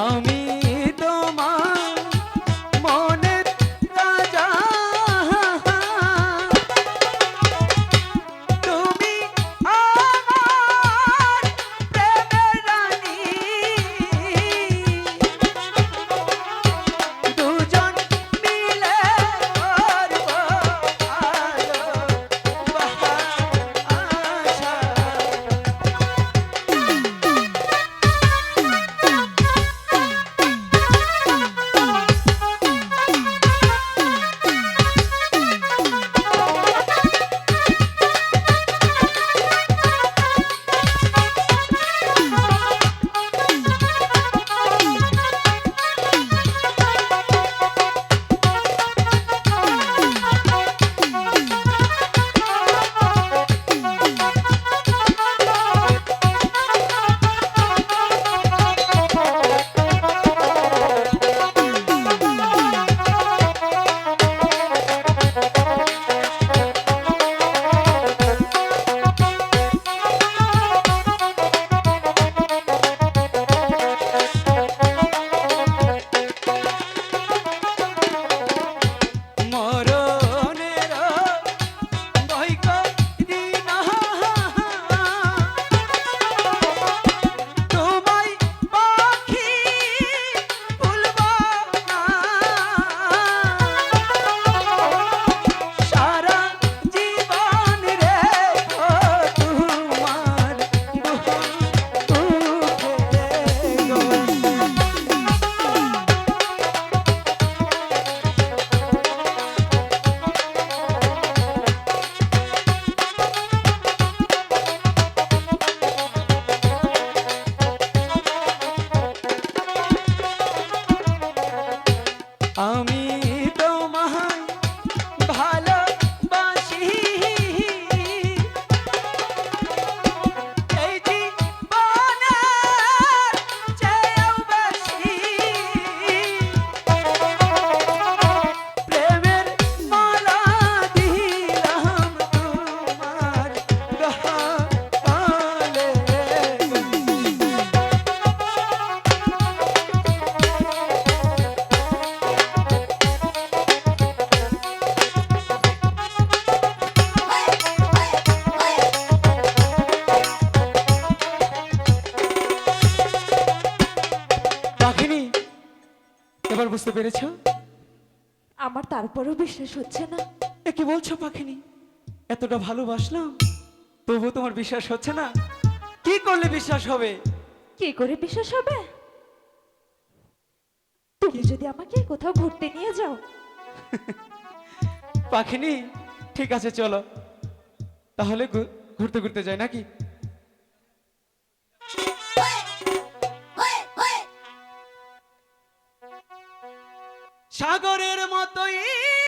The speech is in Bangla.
আমি আমি এবার বুঝতে পেরেছ? আমার তারপরেও বিশ্বাস হচ্ছে না। এ কি বলছো পাখিনি? এতটা ভালোবাসলাম তবু তোমার বিশ্বাস হচ্ছে না। কি করলে বিশ্বাস হবে? কি করে বিশ্বাস হবে? তুমি যদি আমাকে কোথাও ঘুরতে নিয়ে যাও। পাখিনি ঠিক আছে চলো। তাহলে ঘুরতে ঘুরতে যাই নাকি? সাগরের মতোই